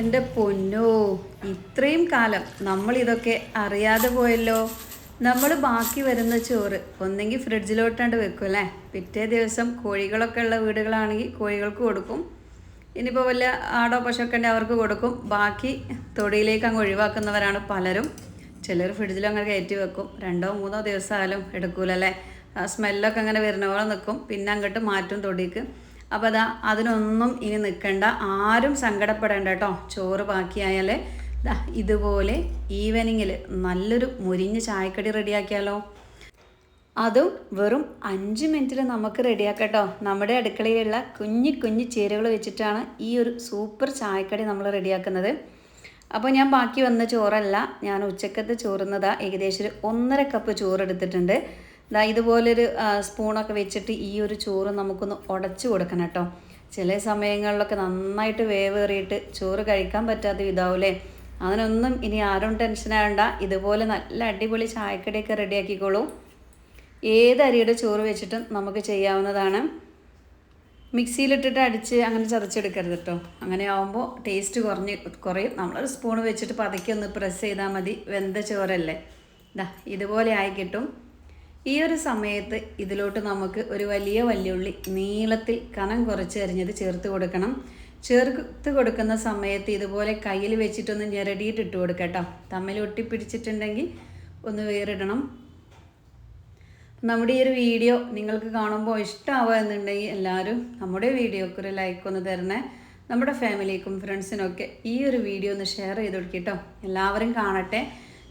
എന്റെ പൊന്നോ ഇത്രയും കാലം നമ്മൾ ഇതൊക്കെ അറിയാതെ പോയല്ലോ. നമ്മൾ ബാക്കി വരുന്ന ചോറ് ഒന്നെങ്കിൽ ഫ്രിഡ്ജിലോട്ടാണ്ട് വെക്കും അല്ലേ? പിറ്റേ ദിവസം കോഴികളൊക്കെ ഉള്ള വീടുകളാണെങ്കിൽ കോഴികൾക്ക് കൊടുക്കും. ഇനിയിപ്പോൾ വല്ല ആടോ പശുവൊക്കെ ഉണ്ടെങ്കിൽ അവർക്ക് കൊടുക്കും. ബാക്കി തൊടിയിലേക്ക് അങ്ങ് ഒഴിവാക്കുന്നവരാണ് പലരും. ചിലർ ഫ്രിഡ്ജിൽ അങ്ങനെ കയറ്റി വെക്കും. രണ്ടോ മൂന്നോ ദിവസമായാലും എടുക്കൂലല്ലേ ആ സ്മെല്ലൊക്കെ അങ്ങനെ വരുന്ന പോലെ നിൽക്കും പിന്നെ അങ്ങോട്ട് മാറ്റും തൊടിക്ക്. അപ്പോൾ അതാ അതിനൊന്നും ഇനി നിൽക്കണ്ട ആരും സങ്കടപ്പെടേണ്ട കേട്ടോ. ചോറ് ബാക്കിയായാൽ ദാ ഇതുപോലെ ഈവനിങ്ങിൽ നല്ലൊരു മുരിഞ്ഞ ചായക്കടി റെഡിയാക്കിയാലോ? അതും വെറും അഞ്ച് മിനിറ്റിൽ നമുക്ക് റെഡിയാക്കട്ടോ. നമ്മുടെ അടുക്കളയിലുള്ള കുഞ്ഞു കുഞ്ഞു ചേരുവകൾ വെച്ചിട്ടാണ് ഈ ഒരു സൂപ്പർ ചായക്കടി നമ്മൾ റെഡിയാക്കുന്നത്. അപ്പോൾ ഞാൻ ബാക്കി വന്ന ചോറല്ല. ഞാൻ ഉച്ചക്കത്തെ ചോറുന്നതാ ഏകദേശം ഒരു ഒന്നര കപ്പ് ചോറ് എടുത്തിട്ടുണ്ട്. ദാ ഇതുപോലൊരു സ്പൂണൊക്കെ വെച്ചിട്ട് ഈ ഒരു ചോറ് നമുക്കൊന്ന് ഉടച്ചു കൊടുക്കണം കേട്ടോ. ചില സമയങ്ങളിലൊക്കെ നന്നായിട്ട് വേവേറിയിട്ട് ചോറ് കഴിക്കാൻ പറ്റാത്ത വിധാവൂലേ അതിനൊന്നും ഇനി ആരും ടെൻഷൻ ആവണ്ട. ഇതുപോലെ നല്ല അടിപൊളി ചായക്കടിയൊക്കെ റെഡിയാക്കിക്കോളൂ. ഏത് അരിയുടെ ചോറ് വെച്ചിട്ടും നമുക്ക് ചെയ്യാവുന്നതാണ്. മിക്സിയിലിട്ടിട്ട് അടിച്ച് അങ്ങനെ ചതച്ചെടുക്കരുത് കേട്ടോ. അങ്ങനെ ആവുമ്പോൾ ടേസ്റ്റ് കുറഞ്ഞ് കുറയും. നമ്മളൊരു സ്പൂൺ വെച്ചിട്ട് പതുക്കെ ഒന്ന് പ്രസ് ചെയ്താൽ മതി. വെന്ത ചോറല്ലേ. ഇതാ ഇതുപോലെ ആയി കിട്ടും. ഈ ഒരു സമയത്ത് ഇതിലോട്ട് നമുക്ക് ഒരു വലിയ വല്യുള്ളി നീളത്തിൽ കനം കുറച്ച് അരിഞ്ഞത് ചേർത്ത് കൊടുക്കണം. ചേർത്ത് കൊടുക്കുന്ന സമയത്ത് ഇതുപോലെ കയ്യിൽ വെച്ചിട്ടൊന്ന് ഞെരടിയിട്ട് ഇട്ട് കൊടുക്കട്ടോ തമ്മിൽ ഒട്ടിപ്പിടിച്ചിട്ടുണ്ടെങ്കിൽ ഒന്ന് വേറിടണം. നമ്മുടെ ഈ ഒരു വീഡിയോ നിങ്ങൾക്ക് കാണുമ്പോൾ ഇഷ്ടമാവുക എന്നുണ്ടെങ്കിൽ എല്ലാവരും നമ്മുടെ വീഡിയോക്ക് ഒരു ലൈക്ക് ഒന്ന് തരണേ. നമ്മുടെ ഫാമിലിക്കും ഫ്രണ്ട്സിനൊക്കെ ഈ ഒരു വീഡിയോ ഒന്ന് ഷെയർ ചെയ്ത് കൊടുക്കട്ടോ എല്ലാവരും കാണട്ടെ.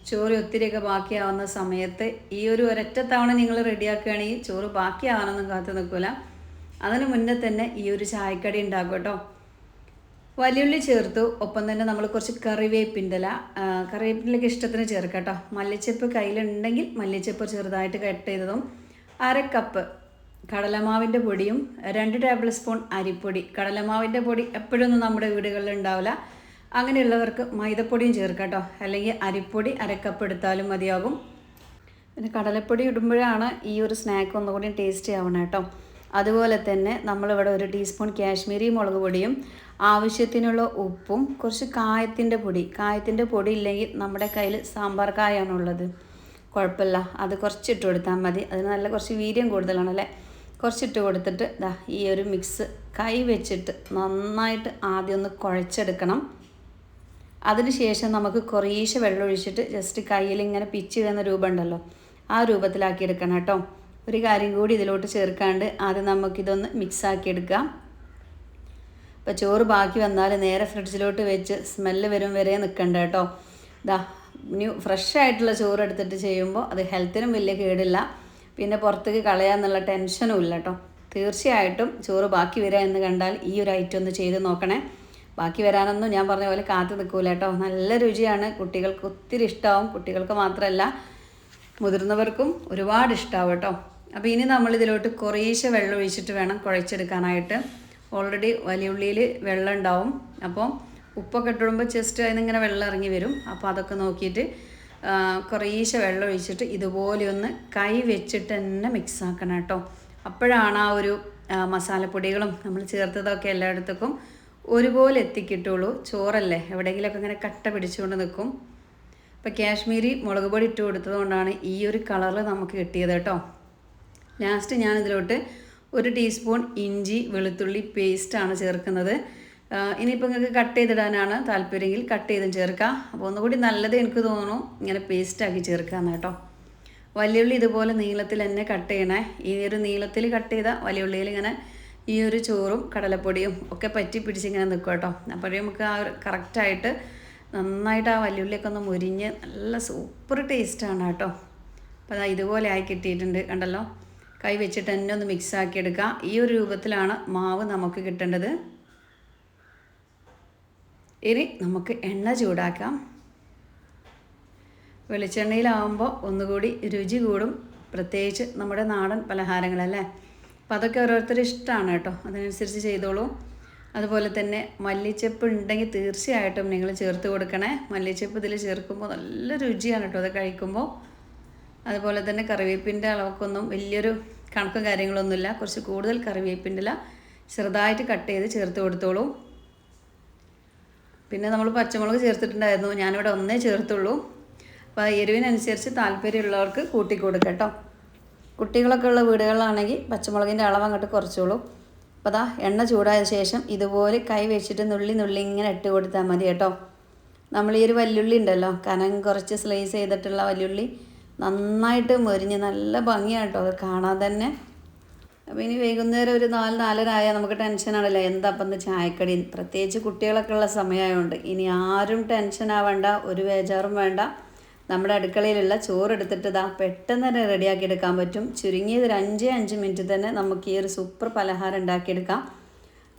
ചോറ് ഒത്തിരിയൊക്കെ ബാക്കിയാവുന്ന സമയത്ത് ഈ ഒരു ഒരൊറ്റ തവണ നിങ്ങൾ റെഡിയാക്കുകയാണെങ്കിൽ ചോറ് ബാക്കിയാവാനൊന്നും കാത്തു നിൽക്കില്ല അതിന് മുന്നേ തന്നെ ഈ ഒരു ചായക്കടി ഉണ്ടാക്കും കേട്ടോ. വലിയുള്ളി ചേർത്തു. ഒപ്പം തന്നെ നമ്മൾ കുറച്ച് കറിവേപ്പിന്റെ ഇല ആ, കറിവേപ്പിന്റെലൊക്കെ ഇഷ്ടത്തിന് ചേർക്കാം കേട്ടോ. മല്ലിച്ചപ്പ് കയ്യിലുണ്ടെങ്കിൽ മല്ലിച്ചപ്പ് ചെറുതായിട്ട് കട്ട് ചെയ്തതും അര കപ്പ് കടലമാവിന്റെ പൊടിയും രണ്ട് ടേബിൾ സ്പൂൺ അരിപ്പൊടി. കടലമാവിന്റെ പൊടി എപ്പോഴൊന്നും നമ്മുടെ വീടുകളിൽ ഉണ്ടാവില്ല. അങ്ങനെയുള്ളവർക്ക് മൈദപ്പൊടിയും ചേർക്കാം കേട്ടോ. അല്ലെങ്കിൽ അരിപ്പൊടി അരക്കപ്പ് എടുത്താലും മതിയാകും. പിന്നെ കടലപ്പൊടി ഇടുമ്പോഴാണ് ഈ ഒരു സ്നാക്ക് ഒന്നുകൂടി ടേസ്റ്റി ആവണം കേട്ടോ. അതുപോലെ തന്നെ നമ്മളിവിടെ ഒരു ടീസ്പൂൺ കാശ്മീരി മുളക് പൊടിയും ആവശ്യത്തിനുള്ള ഉപ്പും കുറച്ച് കായത്തിന്റെ പൊടി. കായത്തിന്റെ പൊടി ഇല്ലെങ്കിൽ നമ്മുടെ കയ്യിൽ സാമ്പാർ കായാണുള്ളത്. കുഴപ്പമില്ല. അത് കുറച്ചിട്ട് കൊടുത്താൽ മതി. അതിന് നല്ല കുറച്ച് വീര്യം കൂടുതലാണല്ലേ കുറച്ചിട്ട് കൊടുത്തിട്ട് ദാ ഈ ഒരു മിക്സ് കൈ വെച്ചിട്ട് നന്നായിട്ട് ആദ്യം ഒന്ന് കുഴച്ചെടുക്കണം. അതിനുശേഷം നമുക്ക് കുറേശ്ശെ വെള്ളം ഒഴിച്ചിട്ട് ജസ്റ്റ് കയ്യിൽ ഇങ്ങനെ പിച്ച് വരുന്ന രൂപം ഉണ്ടല്ലോ ആ രൂപത്തിലാക്കി എടുക്കണം കേട്ടോ. ഒരു കാര്യം കൂടി ഇതിലോട്ട് ചേർക്കാണ്ട് ആദ്യം നമുക്കിതൊന്ന് മിക്സ് ആക്കി എടുക്കാം അപ്പോൾ ചോറ് ബാക്കി വന്നാൽ നേരെ ഫ്രിഡ്ജിലോട്ട് വെച്ച് സ്മെല്ല് വരും വരെ നിൽക്കണ്ട കേട്ടോ. ദാ ന്യൂ ഫ്രഷ് ആയിട്ടുള്ള ചോറ് എടുത്തിട്ട് ചെയ്യുമ്പോൾ അത് ഹെൽത്തിനും വലിയ കേടില്ല. പിന്നെ പുറത്തേക്ക് കളയാന്നുള്ള ടെൻഷനും ഇല്ല കേട്ടോ. തീർച്ചയായിട്ടും ചോറ് ബാക്കി വരിക എന്ന് കണ്ടാൽ ഈ ഒരു ഐറ്റം ഒന്ന് ചെയ്ത് നോക്കണേ. ബാക്കി വരാനൊന്നും ഞാൻ പറഞ്ഞ പോലെ കാത്തു നിൽക്കൂല കേട്ടോ. നല്ല രുചിയാണ്. കുട്ടികൾക്ക് ഒത്തിരി ഇഷ്ടമാവും കുട്ടികൾക്ക് മാത്രമല്ല മുതിർന്നവർക്കും ഒരുപാട് ഇഷ്ടമാവും കേട്ടോ. അപ്പോൾ ഇനി നമ്മൾ ഇതിലോട്ട് കുറേശ്ശെ വെള്ളം ഒഴിച്ചിട്ട് വേണം കുഴച്ചെടുക്കാനായിട്ട്. ഓൾറെഡി വലിയ ഉള്ളിയിൽ വെള്ളം ഉണ്ടാവും. അപ്പോൾ ഉപ്പൊക്കെ ഇട്ടിടുമ്പോൾ ജസ്റ്റ് അതിനിങ്ങനെ വെള്ളം ഇറങ്ങി വരും. അപ്പോൾ അതൊക്കെ നോക്കിയിട്ട് കുറേശ്ശെ വെള്ളം ഒഴിച്ചിട്ട് ഇതുപോലെ ഒന്ന് കൈ വെച്ചിട്ട് തന്നെ മിക്സ് ആക്കണം കേട്ടോ. അപ്പോഴാണ് ആ ഒരു മസാലപ്പൊടികളും നമ്മൾ ചേർത്തതൊക്കെ എല്ലായിടത്തേക്കും ഒരുപോലെ എത്തിക്കിട്ടുള്ളൂ. ചോറല്ലേ? എവിടെയെങ്കിലുമൊക്കെ ഇങ്ങനെ കട്ട പിടിച്ചുകൊണ്ട് നിൽക്കും അപ്പോൾ കാശ്മീരി മുളക് പൊടി ഇട്ട് കൊടുത്തത് കൊണ്ടാണ് ഈ ഒരു കളറിൽ നമുക്ക് കിട്ടിയത് കേട്ടോ. ലാസ്റ്റ് ഞാനിതിലോട്ട് ഒരു ടീസ്പൂൺ ഇഞ്ചി വെളുത്തുള്ളി പേസ്റ്റാണ് ചേർക്കുന്നത്. ഇനിയിപ്പോൾ നിങ്ങൾക്ക് കട്ട് ചെയ്തിടാനാണ് താല്പര്യമെങ്കിൽ കട്ട് ചെയ്തും ചേർക്കാം. അപ്പോൾ ഒന്നുകൂടി നല്ലത് എനിക്ക് തോന്നുന്നു ഇങ്ങനെ പേസ്റ്റാക്കി ചേർക്കാമെന്ന് കേട്ടോ. വലിയുള്ളി ഇതുപോലെ നീളത്തിൽ തന്നെ കട്ട് ചെയ്യണേ. ഈ ഒരു നീളത്തിൽ കട്ട് ചെയ്ത വലിയുള്ളിയിൽ ഇങ്ങനെ ഈ ഒരു ചോറും കടലപ്പൊടിയും ഒക്കെ പറ്റി പിടിച്ചിങ്ങനെ നിൽക്കും കേട്ടോ. അപ്പോഴേ നമുക്ക് ആ ഒരു കറക്റ്റായിട്ട് നന്നായിട്ട് ആ വല്ലുള്ളിയൊക്കെ ഒന്ന് മുരിഞ്ഞ് നല്ല സൂപ്പർ ടേസ്റ്റാണ് കേട്ടോ. അപ്പോൾ അതാ ഇതുപോലെ ആയി കിട്ടിയിട്ടുണ്ട് കണ്ടല്ലോ. കൈ വെച്ചിട്ട് തന്നെ ഒന്ന് മിക്സ് ആക്കി എടുക്കുക ഈ ഒരു രൂപത്തിലാണ് മാവ് നമുക്ക് കിട്ടേണ്ടത്. ഇനി നമുക്ക് എണ്ണ ചൂടാക്കാം. വെളിച്ചെണ്ണയിലാവുമ്പോൾ ഒന്നുകൂടി രുചി കൂടും. പ്രത്യേകിച്ച് നമ്മുടെ നാടൻ പലഹാരങ്ങളല്ലേ? അപ്പോൾ അതൊക്കെ ഓരോരുത്തർ ഇഷ്ടമാണ് കേട്ടോ. അതിനനുസരിച്ച് ചെയ്തോളൂ. അതുപോലെ തന്നെ മല്ലിച്ചപ്പ് ഉണ്ടെങ്കിൽ തീർച്ചയായിട്ടും നിങ്ങൾ ചേർത്ത് കൊടുക്കണേ. മല്ലിച്ചപ്പ് ഇതിൽ ചേർക്കുമ്പോൾ നല്ല രുചിയാണ് കേട്ടോ അത് കഴിക്കുമ്പോൾ. അതുപോലെ തന്നെ കറിവേപ്പിന്റെ അളവൊക്കൊന്നും വലിയൊരു കണക്കും കാര്യങ്ങളൊന്നുമില്ല. കുറച്ച് കൂടുതൽ കറിവേപ്പിന്റെ ഇല ചെറുതായിട്ട് കട്ട് ചെയ്ത് ചേർത്ത് കൊടുത്തോളൂ. പിന്നെ നമ്മൾ പച്ചമുളക് ചേർത്തിട്ടുണ്ടായിരുന്നു. ഞാനിവിടെ ഒന്നേ ചേർത്തുള്ളൂ. അപ്പോൾ എരിവിനനുസരിച്ച് താല്പര്യമുള്ളവർക്ക് കൂട്ടി കൊടുക്കട്ടോ കേട്ടോ. കുട്ടികളൊക്കെ ഉള്ള വീടുകളിലാണെങ്കിൽ പച്ചമുളകിന്റെ അളവ് അങ്ങോട്ട് കുറച്ചോളൂ. അപ്പോൾ അതാ എണ്ണ ചൂടായ ശേഷം ഇതുപോലെ കൈ വെച്ചിട്ട് നുള്ളി നുള്ളി ഇങ്ങനെ ഇട്ട് കൊടുത്താൽ മതി കേട്ടോ. നമ്മൾ ഈ ഒരു വല്യുള്ളി ഉണ്ടല്ലോ കനം കുറച്ച് സ്ലൈസ് ചെയ്തിട്ടുള്ള വല്യുള്ളി നന്നായിട്ട് മൊരിഞ്ഞ് നല്ല ഭംഗിയാണ് കേട്ടോ അത് കാണാൻ തന്നെ. അപ്പോൾ ഇനി വൈകുന്നേരം ഒരു നാല് നാലരായ നമുക്ക് ടെൻഷനാണല്ലോ എന്താ അപ്പം ഇന്ന് ചായക്കടി? പ്രത്യേകിച്ച് കുട്ടികളൊക്കെ ഉള്ള സമയമായതുകൊണ്ട് ഇനി ആരും ടെൻഷൻ ആവേണ്ട ഒരു ബേജാറും വേണ്ട. നമ്മുടെ അടുക്കളയിലുള്ള ചോറ് എടുത്തിട്ട് ഇതാ പെട്ടെന്ന് തന്നെ റെഡിയാക്കി എടുക്കാൻ പറ്റും. ചുരുങ്ങിയത് ഒരു അഞ്ച് അഞ്ച് മിനിറ്റ് തന്നെ നമുക്ക് ഈ ഒരു സൂപ്പർ പലഹാരം ഉണ്ടാക്കിയെടുക്കാം.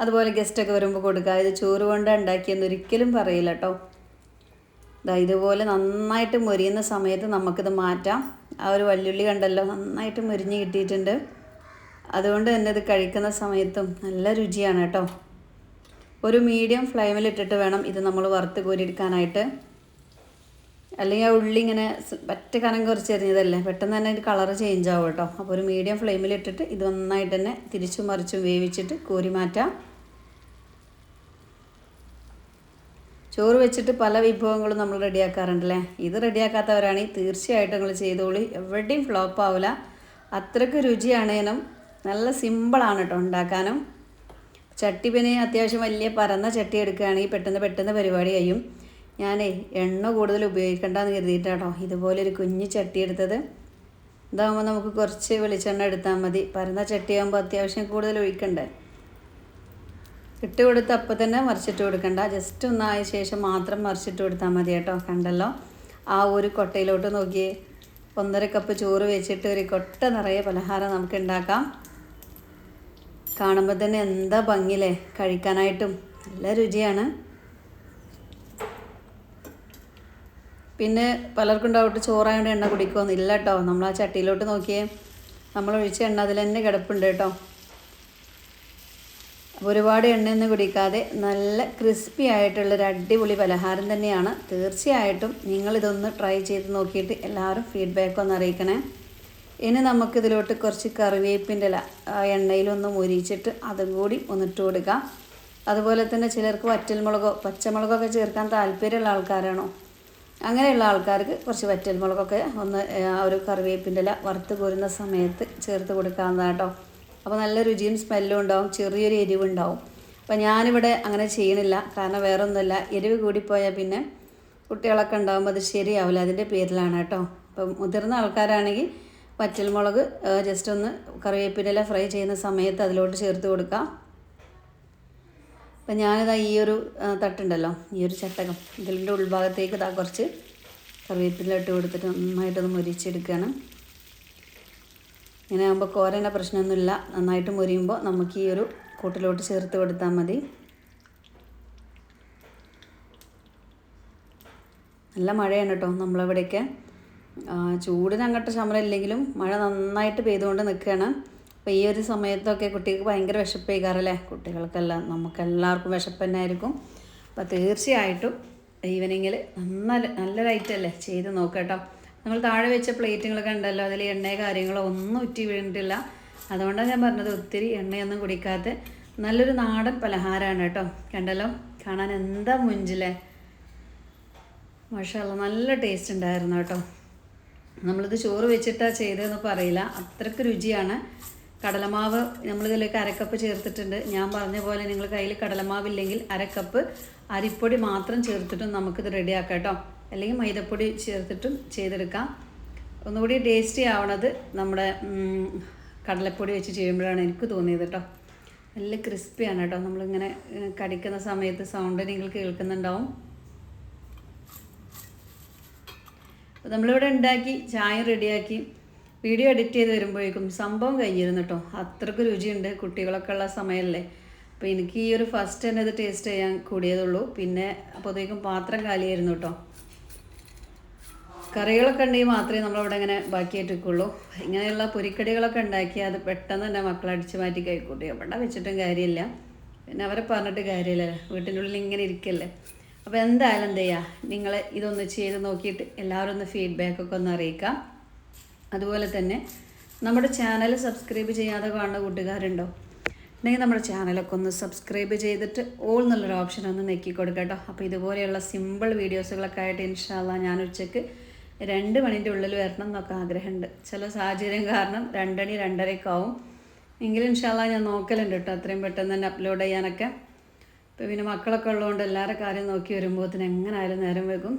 അതുപോലെ ഗസ്റ്റൊക്കെ വരുമ്പോൾ കൊടുക്കുക ഇത് ചോറ് കൊണ്ട് ഉണ്ടാക്കിയെന്ന് ഒരിക്കലും പറയില്ല കേട്ടോ ഇതാ ഇതുപോലെ നന്നായിട്ട് മൊരിയുന്ന സമയത്ത് നമുക്കിത് മാറ്റാം. ആ ഒരു വല്യുള്ളി കണ്ടല്ലോ നന്നായിട്ട് മൊരിഞ്ഞ് കിട്ടിയിട്ടുണ്ട്. അതുകൊണ്ട് തന്നെ ഇത് കഴിക്കുന്ന സമയത്തും നല്ല രുചിയാണ് കേട്ടോ ഒരു മീഡിയം ഫ്ലെയിമിലിട്ടിട്ട് വേണം ഇത് നമ്മൾ വറുത്ത് കോരിയെടുക്കാനായിട്ട്. അല്ലെങ്കിൽ ആ ഉള്ളി ഇങ്ങനെ പറ്റ കനം കുറച്ച് എറിഞ്ഞതല്ലേ പെട്ടെന്ന് തന്നെ കളർ ചേഞ്ച് ആവും കേട്ടോ. അപ്പോൾ ഒരു മീഡിയം ഫ്ലെയിമിലിട്ടിട്ട് ഇത് നന്നായിട്ട് തന്നെ തിരിച്ചും മറിച്ചും വേവിച്ചിട്ട് കോരി മാറ്റാം. ചോറ് വെച്ചിട്ട് പല വിഭവങ്ങളും നമ്മൾ റെഡിയാക്കാറുണ്ടല്ലേ ഇത് റെഡിയാക്കാത്തവരാണെങ്കിൽ തീർച്ചയായിട്ടും നിങ്ങൾ ചെയ്തോളി. എവിടെയും ഫ്ലോപ്പ് ആവില്ല അത്രയ്ക്ക് രുചിയാണേനും നല്ല സിമ്പിളാണ് കേട്ടോ ഉണ്ടാക്കാനും. ചട്ടി പിന്നെ അത്യാവശ്യം വലിയ പരന്ന ചട്ടി എടുക്കുകയാണെങ്കിൽ പെട്ടെന്ന് പെട്ടെന്ന് പരിപാടി കഴിയും. ഞാനേ എണ്ണ കൂടുതൽ ഉപയോഗിക്കണ്ടെന്ന് ഇതുപോലെ ഒരു കുഞ്ഞ് ചട്ടി എടുത്തത്. ഇതാകുമ്പോൾ നമുക്ക് കുറച്ച് വെളിച്ചെണ്ണ എടുത്താൽ മതി. പരന്ന ചട്ടിയാകുമ്പോൾ അത്യാവശ്യം കൂടുതൽ ഒഴിക്കണ്ടേ. ഇട്ട് കൊടുത്ത് അപ്പം തന്നെ മറിച്ചിട്ട് കൊടുക്കണ്ട. ജസ്റ്റ് ഒന്നായ ശേഷം മാത്രം മറിച്ചിട്ട് കൊടുത്താൽ മതി കേട്ടോ കണ്ടല്ലോ? ആ ഒരു കൊട്ടയിലോട്ട് നോക്കി ഒന്നര കപ്പ് ചോറ് വെച്ചിട്ട് ഒരു കൊട്ട നിറയെ പലഹാരം നമുക്ക് ഉണ്ടാക്കാം കാണുമ്പോൾ തന്നെ എന്താ ഭംഗിയില്ലേ? കഴിക്കാനായിട്ടും നല്ല രുചിയാണ്. പിന്നെ പലർക്കും ഡൗട്ട് ചോറായോണ്ട് എണ്ണ കുടിക്കുമോ കേട്ടോ നമ്മൾ ആ ചട്ടിയിലോട്ട് നോക്കിയേ നമ്മൾ ഒഴിച്ച എണ്ണ അതിൽ തന്നെ കിടപ്പുണ്ട് കേട്ടോ. ഒരുപാട് എണ്ണയൊന്നും കുടിക്കാതെ നല്ല ക്രിസ്പി ആയിട്ടുള്ളൊരു അടിപൊളി പലഹാരം തന്നെയാണ്. തീർച്ചയായിട്ടും നിങ്ങളിതൊന്ന് ട്രൈ ചെയ്ത് നോക്കിയിട്ട് എല്ലാവരും ഫീഡ്ബാക്ക് ഒന്ന് അറിയിക്കണേ. ഇനി നമുക്കിതിലോട്ട് കുറച്ച് കറിവേപ്പിന്റെ ഇല എണ്ണയിലൊന്ന് മുരിച്ചിട്ട് അതും കൂടി ഒന്നിട്ട് കൊടുക്കാം. അതുപോലെ തന്നെ ചിലർക്ക് വറ്റൽമുളകോ പച്ചമുളകോ ഒക്കെ ചേർക്കാൻ താല്പര്യമുള്ള ആൾക്കാരാണോ? അങ്ങനെയുള്ള ആൾക്കാർക്ക് കുറച്ച് വറ്റൽമുളകൊക്കെ ഒന്ന് ഒരു കറിവേപ്പിന്റെ ഇല വറുത്ത് കോരുന്ന സമയത്ത് ചേർത്ത് കൊടുക്കാവുന്നതാണ് കേട്ടോ. അപ്പോൾ നല്ല രുചിയും സ്മെല്ലും ഉണ്ടാവും ചെറിയൊരു എരിവുണ്ടാവും. അപ്പോൾ ഞാനിവിടെ അങ്ങനെ ചെയ്യണില്ല കാരണം വേറെ ഒന്നുമില്ല എരിവ് കൂടിപ്പോയാൽ പിന്നെ കുട്ടികളൊക്കെ ഉണ്ടാകുമ്പോൾ അത് ശരിയാവില്ല അതിന്റെ പേരിലാണ് കേട്ടോ. അപ്പം മുതിർന്ന ആൾക്കാരാണെങ്കിൽ വറ്റൽമുളക് ജസ്റ്റ് ഒന്ന് കറിവേപ്പിന്റെ ഫ്രൈ ചെയ്യുന്ന സമയത്ത് അതിലോട്ട് ചേർത്ത് കൊടുക്കാം. അപ്പം ഞാനിതാ ഈ ഒരു തട്ടുണ്ടല്ലോ ഈ ഒരു ചട്ടകം. ഇതിന്റെ ഉൾഭാഗത്തേക്ക് ഇതാ കുറച്ച് കറിവേപ്പില ഇട്ട് കൊടുത്തിട്ട് നന്നായിട്ടൊന്ന് മുരിച്ചെടുക്കുകയാണ്. ഇങ്ങനെ ആകുമ്പോൾ കോരേന്റെ പ്രശ്നമൊന്നുമില്ല. നന്നായിട്ട് മുരിയുമ്പോൾ നമുക്ക് ഈ ഒരു കൂട്ടിലോട്ട് ചേർത്ത് കൊടുത്താൽ മതി. നല്ല മഴയാണ് കേട്ടോ നമ്മളിവിടെയൊക്കെ. ചൂടിന് അങ്ങോട്ട് ശമനമില്ലെങ്കിലും മഴ നന്നായിട്ട് പെയ്തുകൊണ്ട് നിൽക്കുകയാണ്. അപ്പോൾ ഈ ഒരു സമയത്തൊക്കെ കുട്ടികൾക്ക് ഭയങ്കര വിശപ്പേക്കാറല്ലേ കുട്ടികൾക്കെല്ലാം നമുക്കെല്ലാവർക്കും വിശപ്പ് തന്നെ ആയിരിക്കും അപ്പോൾ തീർച്ചയായിട്ടും ഈവനിങ്ങിൽ നല്ല നല്ലൊരു അല്ലേ? ചെയ്ത് നോക്കട്ടോ. നമ്മൾ താഴെ വെച്ച പ്ലേറ്റുകളൊക്കെ ഉണ്ടല്ലോ അതിൽ എണ്ണയോ കാര്യങ്ങളോ ഒന്നും ഉറ്റി വീണിട്ടില്ല. അതുകൊണ്ടാണ് ഞാൻ പറഞ്ഞത് ഒത്തിരി എണ്ണയൊന്നും കുടിക്കാത്ത നല്ലൊരു നാടൻ പലഹാരമാണ് കേട്ടോ. കണ്ടല്ലോ? കാണാൻ എന്താ മുഞ്ചില്ലേ മഷാല നല്ല ടേസ്റ്റ് ഉണ്ടായിരുന്നു കേട്ടോ. നമ്മളിത് ചോറ് വെച്ചിട്ടാ ചെയ്തതെന്ന് പറയില്ല. അത്രയ്ക്ക് രുചിയാണ്. കടലമാവ് നമ്മൾ നമ്മളിതിലേക്ക് അരക്കപ്പ് ചേർത്തിട്ടുണ്ട്. ഞാൻ പറഞ്ഞ പോലെ നിങ്ങൾ കയ്യിൽ കടലമാവില്ലെങ്കിൽ അരക്കപ്പ് അരിപ്പൊടി മാത്രം ചേർത്തിട്ടും നമുക്കിത് റെഡിയാക്കാം കേട്ടോ. അല്ലെങ്കിൽ മൈദപ്പൊടി ചേർത്തിട്ടും ചെയ്തെടുക്കാം. ഒന്നുകൂടി ടേസ്റ്റി ആവണത് നമ്മുടെ കടലപ്പൊടി വെച്ച് ചെയ്യുമ്പോഴാണ് എനിക്ക് തോന്നിയത് കേട്ടോ. നല്ല ക്രിസ്പിയാണ് കേട്ടോ. നമ്മളിങ്ങനെ കടിക്കുന്ന സമയത്ത് സൗണ്ട് നിങ്ങൾ കേൾക്കുന്നുണ്ടാവും. നമ്മളിവിടെ ഉണ്ടാക്കി ചായ റെഡിയാക്കി. വീഡിയോ എഡിറ്റ് ചെയ്ത് വരുമ്പോഴേക്കും സംഭവം കഴിഞ്ഞിരുന്നു കേട്ടോ അത്രയ്ക്ക് രുചിയുണ്ട് കുട്ടികളൊക്കെ ഉള്ള സമയമല്ലേ അപ്പോൾ എനിക്ക് ഈ ഒരു ഫസ്റ്റ് തന്നെ ഇത് ടേസ്റ്റ് ചെയ്യാൻ കൂടിയതുള്ളൂ പിന്നെ അപ്പോഴത്തേക്കും പാത്രം കാലിയായിരുന്നു കേട്ടോ കറികളൊക്കെ ഉണ്ടെങ്കിൽ മാത്രമേ നമ്മളിവിടെ ഇങ്ങനെ ബാക്കിയായിട്ട് വെക്കുള്ളൂ. ഇങ്ങനെയുള്ള പൊരിക്കടികളൊക്കെ ഉണ്ടാക്കി അത് പെട്ടെന്ന് തന്നെ മക്കളെ അടിച്ച് മാറ്റി കഴിക്കൂട്ടി എവിടെ വെച്ചിട്ടും കാര്യമില്ല. പിന്നെ അവരെ പറഞ്ഞിട്ട് കാര്യമില്ല. വീട്ടിന്റെ ഉള്ളിൽ ഇങ്ങനെ ഇരിക്കല്ലേ. അപ്പോൾ എന്തായാലും എന്ത് ചെയ്യുക നിങ്ങൾ ഇതൊന്ന് ചെയ്ത് നോക്കിയിട്ട് എല്ലാവരും ഒന്ന് ഫീഡ്ബാക്കൊക്കെ ഒന്ന് അറിയിക്കാം. അതുപോലെ തന്നെ നമ്മുടെ ചാനൽ സബ്സ്ക്രൈബ് ചെയ്യാതെ കാണുന്ന കൂട്ടുകാരുണ്ടോ? ഉണ്ടെങ്കിൽ നമ്മുടെ ചാനലൊക്കെ ഒന്ന് സബ്സ്ക്രൈബ് ചെയ്തിട്ട് ഓൾ എന്നുള്ളൊരു ഓപ്ഷൻ ഒന്ന് നെക്കി കൊടുക്കുക കേട്ടോ. അപ്പോൾ ഇതുപോലെയുള്ള സിമ്പിൾ വീഡിയോസുകളൊക്കെ ആയിട്ട് ഇൻഷാല്ല ഞാൻ ഉച്ചയ്ക്ക് രണ്ട് മണിന്റെ ഉള്ളിൽ വരണം എന്നൊക്കെ ആഗ്രഹമുണ്ട്. ചില സാഹചര്യം കാരണം രണ്ടണി രണ്ടരയൊക്കെ ആവും. എങ്കിലും ഇൻഷാല്ല ഞാൻ നോക്കലുണ്ട് കേട്ടോ. അത്രയും പെട്ടെന്ന് തന്നെ അപ്ലോഡ് ചെയ്യാനൊക്കെ. ഇപ്പോൾ പിന്നെ മക്കളൊക്കെ ഉള്ളതുകൊണ്ട് എല്ലാവരുടെ കാര്യം നോക്കി വരുമ്പോൾ എങ്ങനെ എങ്ങനായാലും നേരം വൈകും.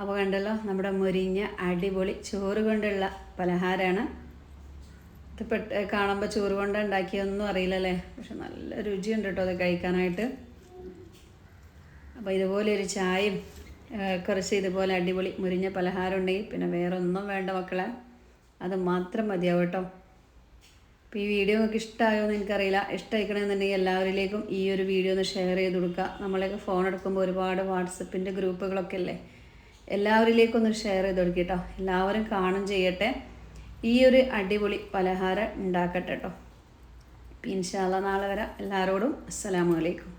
അപ്പോൾ കണ്ടല്ലോ നമ്മുടെ മുരിഞ്ഞ അടിപൊളി ചോറ് കൊണ്ടുള്ള പലഹാരമാണ് ഇത് പെട്ട് കാണുമ്പോൾ ചോറ് കൊണ്ട് ഉണ്ടാക്കിയൊന്നും അറിയില്ലല്ലേ? പക്ഷെ നല്ല രുചിയുണ്ട് കേട്ടോ അത് കഴിക്കാനായിട്ട്. അപ്പോൾ ഇതുപോലെ ഒരു ചായയും കുറച്ച് ഇതുപോലെ അടിപൊളി മുരിഞ്ഞ പലഹാരം ഉണ്ടെങ്കിൽ പിന്നെ വേറെ ഒന്നും വേണ്ട മക്കളെ. അത് മാത്രം മതിയാവും കേട്ടോ. അപ്പോൾ ഈ വീഡിയോ നിങ്ങൾക്ക് ഇഷ്ടമായോ എന്ന് എനിക്കറിയില്ല. ഇഷ്ടമായിക്കണമെന്നുണ്ടെങ്കിൽ എല്ലാവരിലേക്കും ഈ ഒരു വീഡിയോ ഒന്ന് ഷെയർ ചെയ്ത് കൊടുക്കുക. നമ്മളെയൊക്കെ ഫോൺ എടുക്കുമ്പോൾ ഒരുപാട് വാട്സപ്പിന്റെ ഗ്രൂപ്പുകളൊക്കെ അല്ലേ? എല്ലാവരിലേക്കും ഒന്ന് ഷെയർ ചെയ്ത് കൊടുക്കുക കേട്ടോ എല്ലാവരും കാണും ചെയ്യട്ടെ. ഈ ഒരു അടിപൊളി പലഹാരം ഉണ്ടാക്കട്ടെ കേട്ടോ ഇൻഷാല്ല നാളെ വരാം. എല്ലാവരോടും അസ്സലാമു അലൈക്കും.